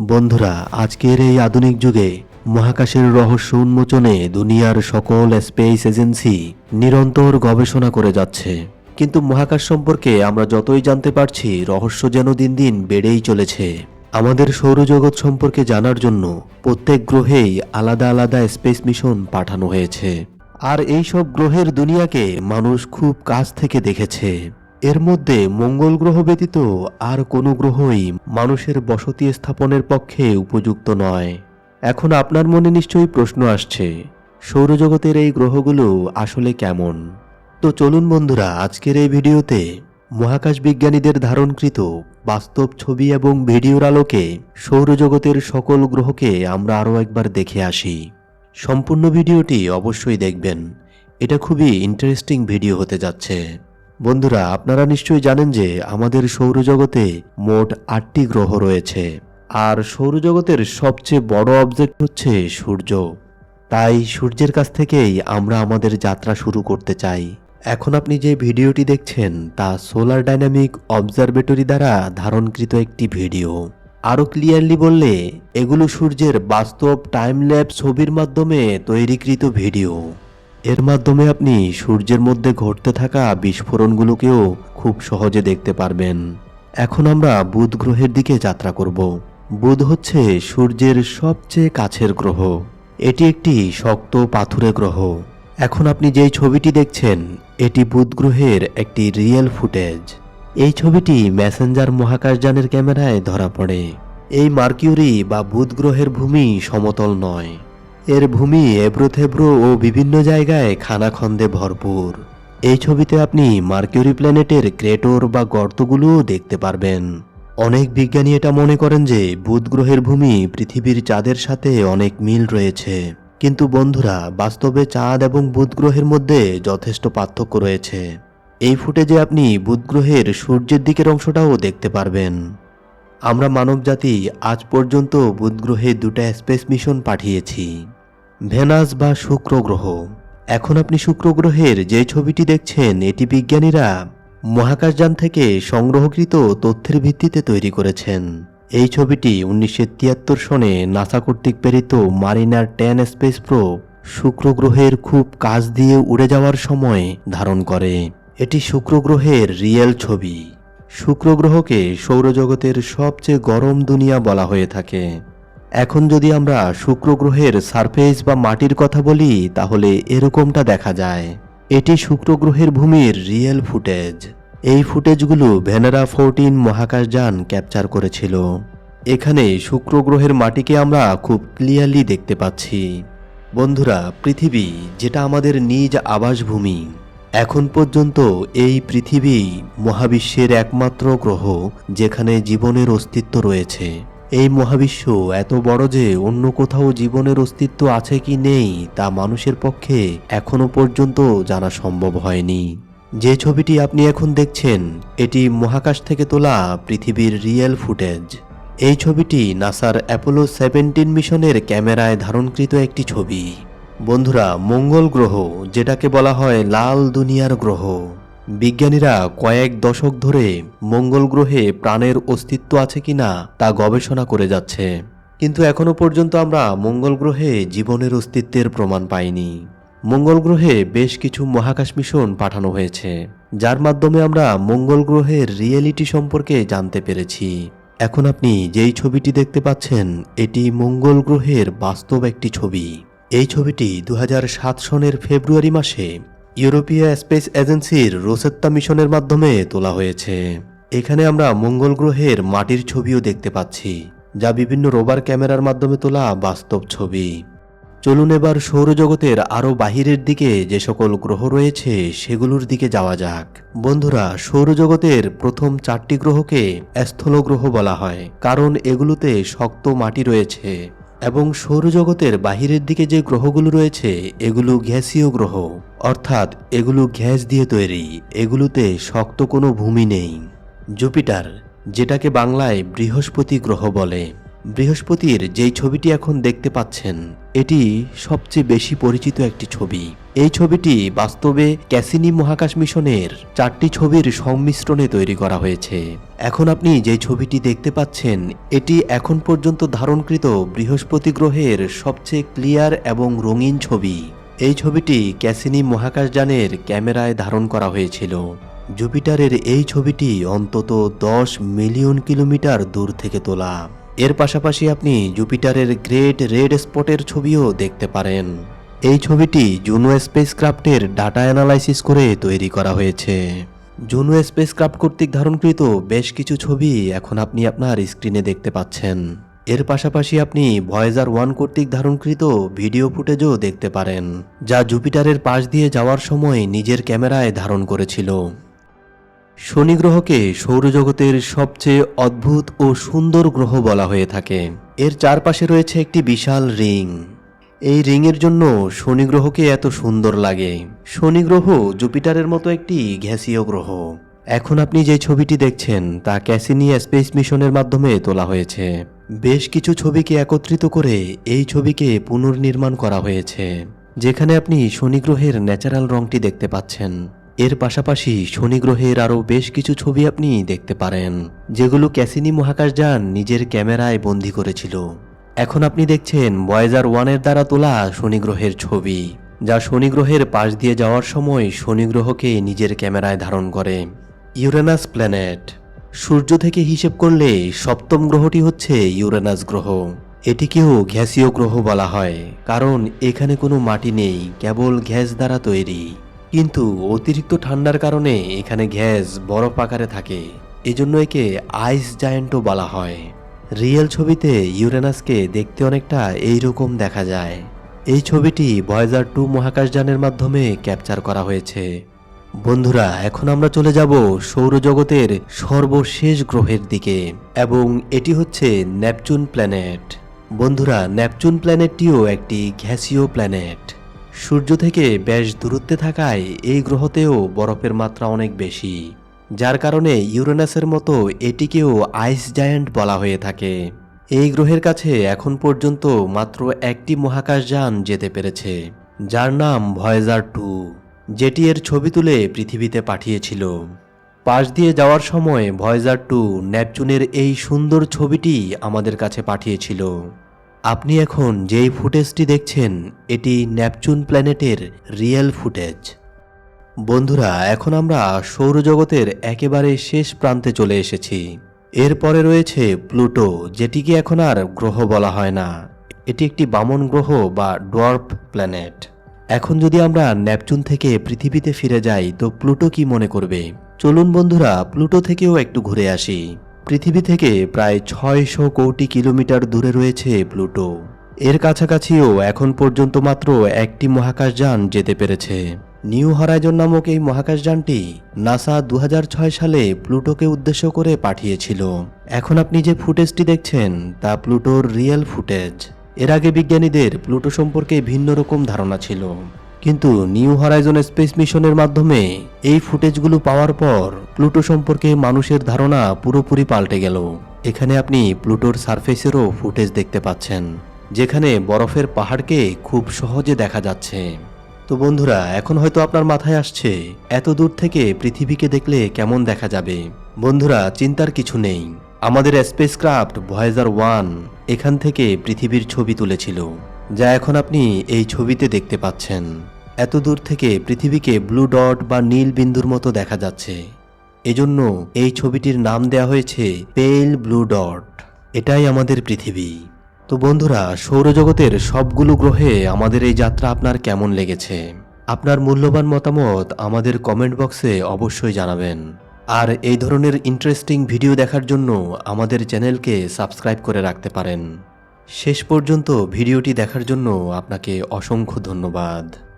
বন্ধুরা, আজকের এই আধুনিক যুগে মহাকাশের রহস্য উন্মোচনে দুনিয়ার সকল স্পেস এজেন্সি নিরন্তর গবেষণা করে যাচ্ছে। কিন্তু মহাকাশ সম্পর্কে আমরা যতই জানতে পারছি, রহস্য যেন দিন দিন বেড়েই চলেছে। আমাদের সৌরজগৎ সম্পর্কে জানার জন্য প্রত্যেক গ্রহেই আলাদা আলাদা স্পেস মিশন পাঠানো হয়েছে। আর এই সব গ্রহের দুনিয়াকে মানুষ খুব কাছ থেকে দেখেছে। এর মধ্যে মঙ্গল গ্রহ ব্যতীত আর কোনো গ্রহই মানুষের বসতি স্থাপনের পক্ষে উপযুক্ত নয়। এখন আপনার মনে নিশ্চয়ই প্রশ্ন আসছে, সৌরজগতের এই গ্রহগুলো আসলে কেমন? তো চলুন বন্ধুরা, আজকের এই ভিডিওতে মহাকাশ বিজ্ঞানীদের ধারণকৃত বাস্তব ছবি এবং ভিডিওর আলোকে সৌরজগতের সকল গ্রহকে আমরা আরও একবার দেখে আসি। সম্পূর্ণ ভিডিওটি অবশ্যই দেখবেন। এটা খুবই ইন্টারেস্টিং ভিডিও হতে যাচ্ছে। বন্ধুরা, আপনারা নিশ্চয়ই জানেন যে আমাদের সৌরজগতে মোট আটটি গ্রহ রয়েছে। আর সৌরজগতের সবচেয়ে বড় অবজেক্ট হচ্ছে সূর্য। তাই সূর্যের কাছ থেকেই আমরা আমাদের যাত্রা শুরু করতে চাই। এখন আপনি যে ভিডিওটি দেখছেন, তা সোলার ডাইনামিক অবজারভেটরি দ্বারা ধারণকৃত একটি ভিডিও। আরও ক্লিয়ারলি বললে, এগুলো সূর্যের বাস্তব টাইম ল্যাব ছবির মাধ্যমে তৈরিকৃত ভিডিও। এর মাধ্যমে আপনি সূর্যের মধ্যে ঘটতে থাকা বিস্ফোরণগুলোকেও খুব সহজে দেখতে পারবেন। এখন আমরা বুধ গ্রহের দিকে যাত্রা করব। বুধ হচ্ছে সূর্যের সবচেয়ে কাছের গ্রহ। এটি একটি শক্ত পাথুরে গ্রহ। এখন আপনি যেই ছবিটি দেখছেন, এটি বুধ গ্রহের একটি রিয়েল ফুটেজ। এই ছবিটি ম্যাসেঞ্জার মহাকাশযানের ক্যামেরায় ধরা পড়ে। এই মার্কিউরি বা বুধ গ্রহের ভূমি সমতল নয়। এর ভূমি এবড়োথেবড়ো ও বিভিন্ন জায়গায় খানাখন্দে ভরপুর। এই ছবিতে আপনি মার্কিউরি প্ল্যানেটের ক্রেটর বা গর্তগুলোও দেখতে পারবেন। অনেক বিজ্ঞানী এটা মনে করেন যে, বুধ গ্রহের ভূমি পৃথিবীর চাঁদের সাথে অনেক মিল রয়েছে। কিন্তু বন্ধুরা, বাস্তবে চাঁদ এবং বুধ গ্রহের মধ্যে যথেষ্ট পার্থক্য রয়েছে। এই ফুটেজে আপনি বুধ গ্রহের সূর্যের দিকের অংশটাও দেখতে পারবেন। আমরা মানবজাতি আজ পর্যন্ত বুধ গ্রহে দুটা স্পেস মিশন পাঠিয়েছি। ভেনাস বা শুক্র গ্রহ এখন আপনি শুক্র গ্রহের যে ছবিটি দেখছেন, এটি বিজ্ঞানীরা মহাকাশযান থেকে সংগ্রহকৃত তথ্যের ভিত্তিতে তৈরি করেছেন। এই ছবিটি উনিশশো তিয়াত্তর সনে নাসা কর্তৃক প্রেরিত মারিনার টেন স্পেস প্রো শুক্র গ্রহের খুব কাছ দিয়ে উড়ে যাওয়ার সময় ধারণ করে। এটি শুক্র গ্রহের রিয়েল ছবি। শুক্র গ্রহকে সৌরজগতের সবচেয়ে গরম দুনিয়া বলা হয়ে থাকে। এখন যদি আমরা শুক্র গ্রহের সারফেস বা মাটির কথা বলি, তাহলে এরকমটা দেখা যায়। এটি শুক্র গ্রহের ভূমির রিয়েল ফুটেজ এই ফুটেজগুলো ভেনেরা ফোরটিন মহাকাশযান ক্যাপচার করেছিল। এখানে শুক্র গ্রহের মাটিকে আমরা খুব ক্লিয়ারলি দেখতে পাচ্ছি। বন্ধুরা, পৃথিবী যেটা আমাদের নিজ আবাসভূমি, এখন পর্যন্ত এই পৃথিবী মহাবিশ্বের একমাত্র গ্রহ, যেখানে জীবনের অস্তিত্ব রয়েছে। এই মহাবিশ্ব এত বড় যে অন্য কোথাও জীবনের অস্তিত্ব আছে কি নেই তা মানুষের পক্ষে এখনও পর্যন্ত জানা সম্ভব হয়নি। যে ছবিটি আপনি এখন দেখছেন, এটি মহাকাশ থেকে তোলা পৃথিবীর রিয়েল ফুটেজ। এই ছবিটি নাসার অ্যাপোলো সেভেন্টিন মিশনের ক্যামেরায় ধারণকৃত একটি ছবি। বন্ধুরা, মঙ্গল গ্রহ, যেটাকে বলা হয় লাল দুনিয়ার গ্রহ। বিজ্ঞানীরা কয়েক দশক ধরে মঙ্গল গ্রহে প্রাণের অস্তিত্ব আছে কিনা তা গবেষণা করে যাচ্ছে। কিন্তু এখনও পর্যন্ত আমরা মঙ্গল গ্রহে জীবনের অস্তিত্বের প্রমাণ পাইনি। মঙ্গল গ্রহে বেশ কিছু মহাকাশ মিশন পাঠানো হয়েছে, যার মাধ্যমে আমরা মঙ্গল গ্রহের রিয়েলিটি সম্পর্কে জানতে পেরেছি। এখন আপনি যেই ছবিটি দেখতে পাচ্ছেন, এটি মঙ্গল গ্রহের বাস্তব একটি ছবি। এই ছবিটি দু হাজার সাত সনের ফেব্রুয়ারি মাসে ইউরোপীয় স্পেস এজেন্সির রোসেত্তা মিশনের মাধ্যমে তোলা হয়েছে। এখানে আমরা মঙ্গল গ্রহের মাটির ছবিও দেখতে পাচ্ছি, যা বিভিন্ন রোবার ক্যামেরার মাধ্যমে তোলা বাস্তব ছবি। চলুন এবার সৌরজগতের আরও বাহিরের দিকে যে সকল গ্রহ রয়েছে, সেগুলোর দিকে যাওয়া যাক। বন্ধুরা, সৌরজগতের প্রথম চারটি গ্রহকে স্থল গ্রহ বলা হয়, কারণ এগুলোতে শক্ত মাটি রয়েছে। এবং সৌরজগতের বাহিরের দিকে যে গ্রহগুলো রয়েছে, এগুলো গ্যাসীয় গ্রহ। অর্থাৎ এগুলো গ্যাস দিয়ে তৈরি, এগুলোতে শক্ত কোনো ভূমি নেই। জুপিটার, যেটাকে বাংলায় বৃহস্পতি গ্রহ বলে। বৃহস্পতির যেই ছবিটি এখন দেখতে পাচ্ছেন, এটি সবচেয়ে বেশি পরিচিত একটি ছবি। এই ছবিটি বাস্তবে ক্যাসিনি মহাকাশ মিশনের চারটি ছবির সংমিশ্রণে তৈরি করা হয়েছে। এখন আপনি যে ছবিটি দেখতে পাচ্ছেন, এটি এখন পর্যন্ত ধারণকৃত বৃহস্পতি গ্রহের সবচেয়ে ক্লিয়ার এবং রঙিন ছবি। এই ছবিটি ক্যাসিনি মহাকাশযানের ক্যামেরায় ধারণ করা হয়েছিল। জুপিটারের এই ছবিটি অন্তত দশ মিলিয়ন কিলোমিটার দূর থেকে তোলা। এর পাশাপাশি আপনি জুপিটারের গ্রেট রেড স্পটের ছবিও দেখতে পারেন। এই ছবিটি জুনো স্পেসক্রাফটের ডাটা অ্যানালাইসিস করে তৈরি করা হয়েছে। জুনো স্পেসক্রাফট কর্তৃক ধারণকৃত বেশ কিছু ছবি এখন আপনি আপনার স্ক্রিনে দেখতে পাচ্ছেন। এর পাশাপাশি আপনি ভয়েজার ওয়ান কর্তৃক ধারণকৃত ভিডিও ফুটেজও দেখতে পারেন, যা জুপিটারের পাশ দিয়ে যাওয়ার সময় নিজের ক্যামেরায় ধারণ করেছিল। শনি গ্রহকে সৌরজগতের সবচেয়ে অদ্ভুত ও সুন্দর গ্রহ বলা হয়ে থাকে। এর চারপাশে রয়েছে একটি বিশাল রিং। এই রিংয়ের জন্য শনি গ্রহকে এত সুন্দর লাগে। শনি গ্রহ জুপিটারের মতো একটি গ্যাসীয় গ্রহ। এখন আপনি যে ছবিটি দেখছেন, তা ক্যাসিনিয়া স্পেস মিশনের মাধ্যমে তোলা হয়েছে। বেশ কিছু ছবিকে একত্রিত করে এই ছবিকে পুনর্নির্মাণ করা হয়েছে, যেখানে আপনি শনি গ্রহের ন্যাচারাল রংটি দেখতে পাচ্ছেন। এর পাশাপাশি শনি গ্রহের আরও বেশ কিছু ছবি আপনি দেখতে পারেন, যেগুলো ক্যাসিনি মহাকাশযান নিজের ক্যামেরায় বন্দি করেছিল। এখন আপনি দেখছেন বয়েজার ওয়ানের দ্বারা তোলা শনি গ্রহের ছবি, যা শনি গ্রহের পাশ দিয়ে যাওয়ার সময় শনি গ্রহকে নিজের ক্যামেরায় ধারণ করে। ইউরেনাস প্ল্যানেট, সূর্য থেকে হিসেব করলে সপ্তম গ্রহটি হচ্ছে ইউরেনাস গ্রহ। এটিকেও গ্যাসীয় গ্রহ বলা হয়, কারণ এখানে কোনো মাটি নেই, কেবল গ্যাস দ্বারা তৈরি। কিন্তু অতিরিক্ত ঠান্ডার কারণে এখানে গ্যাস বরফ আকারে থাকে। এজন্য একে আইস জায়ান্টও বলা হয়। রিয়েল ছবিতে ইউরেনাসকে দেখতে অনেকটা এইরকম দেখা যায়। এই ছবিটি ভয়েজার টু মহাকাশযানের মাধ্যমে ক্যাপচার করা হয়েছে। বন্ধুরা, এখন আমরা চলে যাব সৌরজগতের সর্বশেষ গ্রহের দিকে, এবং এটি হচ্ছে নেপচুন প্ল্যানেট। বন্ধুরা, নেপচুন প্ল্যানেটটিও একটি গ্যাসীয় প্ল্যানেট। সূর্য থেকে বেশ দূরত্বে থাকায় এই গ্রহতেও বরফের মাত্রা অনেক বেশি, যার কারণে ইউরেনাসের মতো এটিকেও আইস জায়ান্ট বলা হয়ে থাকে। এই গ্রহের কাছে এখন পর্যন্ত মাত্র একটি মহাকাশযান যেতে পেরেছে, যার নাম ভয়েজার টু, যেটি এর ছবি তুলে পৃথিবীতে পাঠিয়েছিল। পাশ দিয়ে যাওয়ার সময় ভয়েজার টু ন্যাপচুনের এই সুন্দর ছবিটি আমাদের কাছে পাঠিয়েছিল। আপনি এখন যেই ফুটেজটি দেখছেন, এটি নেপচুন প্ল্যানেটের রিয়েল ফুটেজ। বন্ধুরা, এখন আমরা সৌরজগতের একেবারে শেষ প্রান্তে চলে এসেছি। এরপরে রয়েছে প্লুটো, যেটিকে এখন আর গ্রহ বলা হয় না। এটি একটি বামন গ্রহ বা ডোয়ার্ফ প্ল্যানেট। এখন যদি আমরা নেপচুন থেকে পৃথিবীতে ফিরে যাই, তো প্লুটো কি মনে করবে? চলুন বন্ধুরা, প্লুটো থেকেও একটু ঘুরে আসি। পৃথিবী থেকে প্রায় ছয়শো কোটি কিলোমিটার দূরে রয়েছে প্লুটো। এর কাছাকাছিও এখন পর্যন্ত মাত্র একটি মহাকাশযান যেতে পেরেছে। নিউ হরাইজন নামক এই মহাকাশযানটি নাসা দু হাজার ছয় সালে প্লুটোকে উদ্দেশ্য করে পাঠিয়েছিল। এখন আপনি যে ফুটেজটি দেখছেন, তা প্লুটোর রিয়েল ফুটেজ। এর আগে বিজ্ঞানীদের প্লুটো সম্পর্কে ভিন্ন রকম ধারণা ছিল। কিন্তু নিউ হরাইজন স্পেস মিশনের মাধ্যমে এই ফুটেজগুলো পাওয়ার পর প্লুটো সম্পর্কে মানুষের ধারণা পুরোপুরি পাল্টে গেল। এখানে আপনি প্লুটোর সারফেসেরও ফুটেজ দেখতে পাচ্ছেন, যেখানে বরফের পাহাড়কে খুব সহজে দেখা যাচ্ছে। তো বন্ধুরা, এখন হয়তো আপনার মাথায় আসছে, এত দূর থেকে পৃথিবীকে দেখলে কেমন দেখা যাবে? বন্ধুরা, চিন্তার কিছু নেই। আমাদের স্পেসক্রাফট ভয়েজার ওয়ান এখান থেকে পৃথিবীর ছবি তুলেছিল। যা এখন আপনি এই ছবিতে দেখতে পাচ্ছেন। এত দূর থেকে পৃথিবীকে ব্লু ডট বা নীল বিন্দুর মতো দেখা যাচ্ছে। এজন্য এই ছবিটির নাম দেওয়া হয়েছে পেল ব্লু ডট। এটাই আমাদের পৃথিবী। তো বন্ধুরা, সৌরজগতের সবগুলো গ্রহে আমাদের এই যাত্রা আপনার কেমন লেগেছে? আপনার মূল্যবান মতামত আমাদের কমেন্ট বক্সে অবশ্যই জানাবেন। আর এই ধরনের ইন্টারেস্টিং ভিডিও দেখার জন্য আমাদের চ্যানেলকে সাবস্ক্রাইব করে রাখতে পারেন। শেষ পর্যন্ত ভিডিওটি দেখার জন্য আপনাকে অসংখ্য ধন্যবাদ।